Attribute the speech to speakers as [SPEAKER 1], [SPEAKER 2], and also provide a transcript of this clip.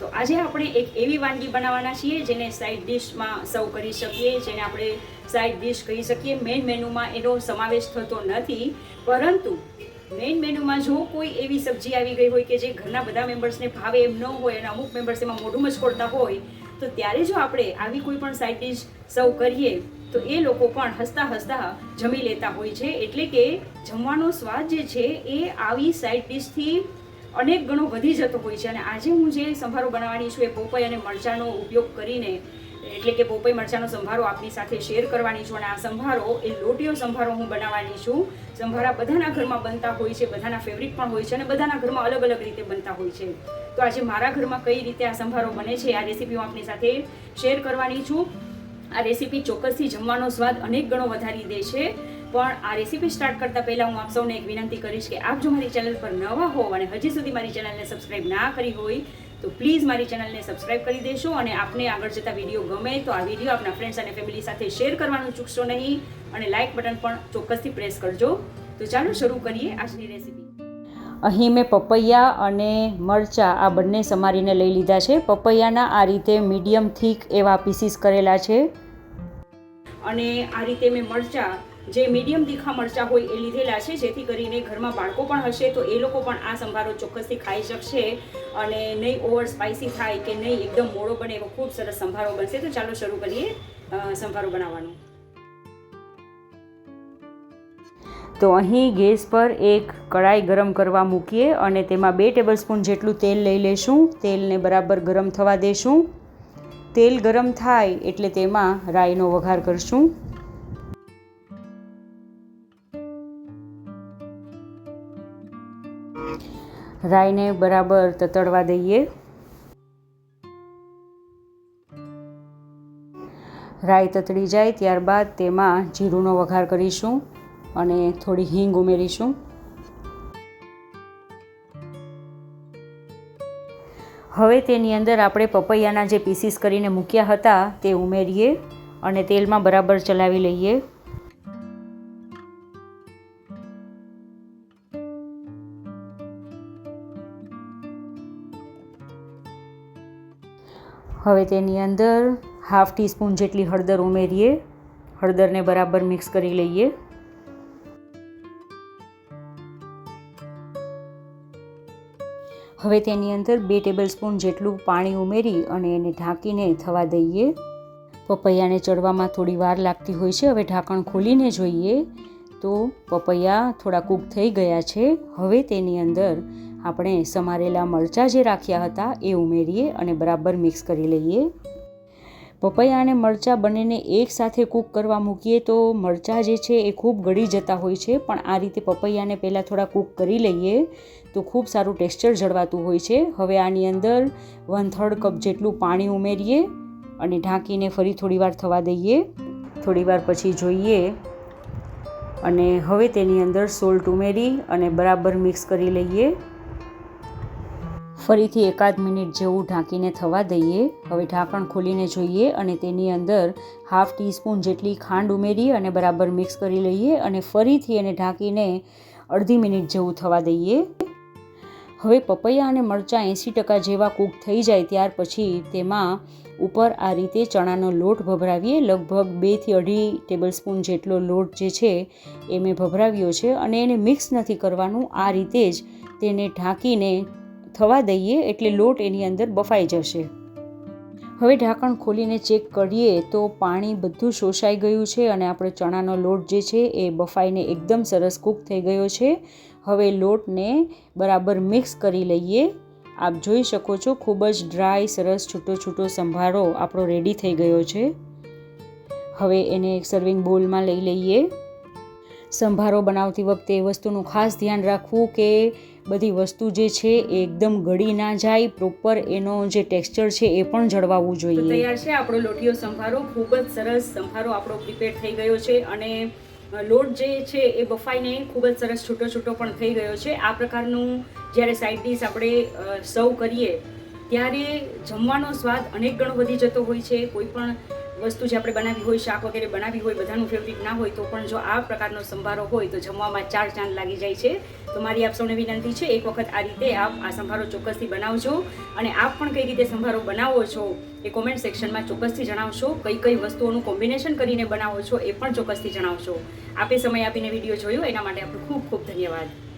[SPEAKER 1] તો આજે આપણે એક એવી વાનગી બનાવવાના છીએ જેને સાઈડ ડિશમાં સર્વ કરી શકીએ, જેને આપણે સાઈડ ડિશ કહી શકીએ. મેઇન મેનુમાં એનો સમાવેશ થતો નથી, પરંતુ મેઇન મેનુમાં જો કોઈ એવી સબ્જી આવી ગઈ હોય કે જે ઘરના બધા મેમ્બર્સને ભાવે એમ ન હોય અને અમુક મેમ્બર્સ એમાં મોઢું મચકોડતા હોય, તો ત્યારે જો આપણે આવી કોઈ પણ સાઈડ ડિશ સર્વ કરીએ, તો એ લોકો પણ હસતા હસતા જમી લેતા હોય છે. એટલે કે જમવાનો સ્વાદ જે છે એ આવી સાઈડ ડિશથી અનેક ગણો વધી જતો હોય છે અને આજે હું જે સંભારો બનાવવાની છું એ પોપઈ અને મરચાંનો ઉપયોગ કરીને, એટલે કે પોપઈ મરચાંનો સંભારો આપની સાથે શેર કરવાની છું અને આ સંભારો એ લોટીઓ સંભારો હું બનાવવાની છું. સંભારા બધાના ઘરમાં બનતા હોય છે, બધાના ફેવરિટ પણ હોય છે અને બધાના ઘરમાં અલગ અલગ રીતે બનતા હોય છે. તો આજે મારા ઘરમાં કઈ રીતે આ સંભારો બને છે, આ રેસીપી હું આપની સાથે શેર કરવાની છું. આ રેસીપી ચોક્કસથી જમવાનો સ્વાદ અનેક ગણો વધારી દે છે. પણ આ રેસીપી સ્ટાર્ટ કરતા પહેલા હું આપ સૌને એક વિનંતી કરીશ કે આપ જો મારી ચેનલ પર નવા હોવ અને હજી સુધી મારી ચેનલને સબસ્ક્રાઈબ ના કરી હોય, તો પ્લીઝ મારી ચેનલને સબસ્ક્રાઈબ કરી દેશો અને આપને આગળ જતા વીડિયો ગમે તો આ વીડિયો આપના ફ્રેન્ડ્સ અને ફેમિલી સાથે શેર કરવાનું ચૂકશો નહીં અને લાઇક બટન પણ ચોક્કસથી પ્રેસ કરજો. તો ચાલો શરૂ કરીએ આજની રેસીપી અહીં મેં પપૈયા અને મરચાં આ બંને સમારીને લઈ લીધા છે. પપૈયાના આ રીતે મીડિયમ થીક એવા પીસીસ કરેલા છે. અને આ રીતે મેં મરચાં જે મીડિયમ તીખા મરચાં હોય એ લીધેલા છે, જેથી કરીને ઘરમાં બાળકો પણ હશે તો એ લોકો પણ આ સંભારો ચોક્કસથી ખાઈ શકશે અને નહીં ઓવર સ્પાઇસી થાય કે નહીં એકદમ મોડો બને એવો ખૂબ સરસ સંભારો બનશે. તો ચાલો શરૂ કરીએ સંભારો બનાવવાનું. તો અહીં ગેસ પર એક કડાઈ ગરમ કરવા મૂકીએ અને તેમાં બે ટેબલસ્પૂન જેટલું તેલ લઈ લેશું. તેલને બરાબર ગરમ થવા દેશું. તેલ ગરમ થાય એટલે તેમાં રાઈનો વઘાર કરશું. રાઈને બરાબર તતડવા દઈએ. રાઈ તતડી જાય ત્યારબાદ તેમાં જીરુંનો વઘાર કરીશું અને થોડી હિંગ ઉમેરીશું. હવે તેની અંદર આપણે પપૈયાના જે પીસીસ કરીને મૂક્યા હતા તે ઉમેરીએ અને તેલમાં બરાબર ચલાવી લઈએ. હવે તેની અંદર હાફ ટીસ્પૂન જેટલી હળદર ઉમેરીએ. હળદરને બરાબર મિક્સ કરી લઈએ. હવે તેની અંદર બે ટેબલ સ્પૂન જેટલું પાણી ઉમેરી અને એને ઢાંકીને થવા દઈએ. પપૈયાને ચડવામાં થોડી વાર લાગતી હોય છે. હવે ઢાંકણ ખોલીને જોઈએ તો પપૈયા થોડા કૂક થઈ ગયા છે. હવે તેની અંદર આપણે સમારેલા મરચાં જે રાખ્યા હતા એ ઉમેરીએ અને બરાબર મિક્સ કરી લઈએ. પપૈયા અને મરચાં બંનેને એકસાથે કૂક કરવા મૂકીએ તો મરચાં જે છે એ ખૂબ ગળી જતા હોય છે, પણ આ રીતે પપૈયાને પહેલાં થોડા કૂક કરી લઈએ તો ખૂબ સારું ટેક્સચર જળવાતું હોય છે. હવે આની અંદર વન થર્ડ કપ જેટલું પાણી ઉમેરીએ અને ઢાંકીને ફરી થોડીવાર થવા દઈએ. થોડીવાર પછી જોઈએ અને હવે તેની અંદર સોલ્ટ ઉમેરી અને બરાબર મિક્સ કરી લઈએ. ફરીથી એકાદ મિનિટ જેવું ઢાંકીને થવા દઈએ. હવે ઢાંકણ ખોલીને જોઈએ અને તેની અંદર હાફ ટીસ્પૂન જેટલી ખાંડ ઉમેરી અને બરાબર મિક્સ કરી લઈએ અને ફરીથી એને ઢાંકીને અડધી મિનિટ જેવું થવા દઈએ. હવે પપૈયા અને મરચાં એંસી ટકા જેવા કૂક થઈ જાય ત્યાર પછી તેમાં ઉપર આ રીતે ચણાનો લોટ ભભરાવીએ. લગભગ બેથી અઢી ટેબલ સ્પૂન જેટલો લોટ જે છે એ મેં ભભરાવ્યો છે અને એને મિક્સ નથી કરવાનું. આ રીતે જ તેને ઢાંકીને થવા દઈએ એટલે લોટ એની અંદર બફાઈ જશે. હવે ઢાંકણ ખોલીને ચેક કરીએ તો પાણી બધું શોષાઈ ગયું છે અને આપણે ચણાનો લોટ જે છે એ બફાઈને એકદમ સરસ કૂક થઈ ગયો છે. હવે લોટને બરાબર મિક્સ કરી લઈએ. આપ જોઈ શકો છો ખૂબ જ ડ્રાય, સરસ છૂટો છૂટો સંભારો આપણો રેડી થઈ ગયો છે. હવે એને એક સર્વિંગ બોલમાં લઈ લઈએ. સંભારો બનાવતી વખતે એ વસ્તુનું ખાસ ધ્યાન રાખવું કે બધી વસ્તુ જે છે એ એકદમ ગળી ના જાય પ્રોપર એનો જે ટેક્સચર છે એ પણ જળવાવું જોઈએ. તૈયાર છે આપણો લોટીઓ સંભારો. ખૂબ જ સરસ સંભારો આપણો પ્રિપેર થઈ ગયો છે અને લોટ જે છે એ બફાઈને ખૂબ જ સરસ છૂટો છૂટો પણ થઈ ગયો છે. આ પ્રકારનું જ્યારે સાઈડ ડીશ આપણે સર્વ કરીએ ત્યારે જમવાનો સ્વાદ અનેક ગણો વધી જતો હોય છે. કોઈ પણ વસ્તુ જે આપણે બનાવી હોય, શાક વગેરે બનાવી હોય, બધાનું ફેવરિટ ના હોય, તો પણ જો આ પ્રકારનો સંભારો હોય, તો જમવામાં ચાર ચાંદ લાગી જાય છે. તો મારી આપ સૌને વિનંતી છે, એક વખત આ રીતે આપ આ સંભારો ચોક્કસથી બનાવજો. અને આપ પણ કઈ રીતે સંભારો બનાવો છો, એ કોમેન્ટ સેક્શનમાં ચોક્કસથી જણાવશો. કઈ કઈ વસ્તુઓનું કોમ્બિનેશન કરીને બનાવો છો, એ પણ ચોક્કસથી જણાવશો. આપે સમય આપીને વીડિયો જોયો, એના માટે આપણું ખૂબ ખૂબ ધન્યવાદ.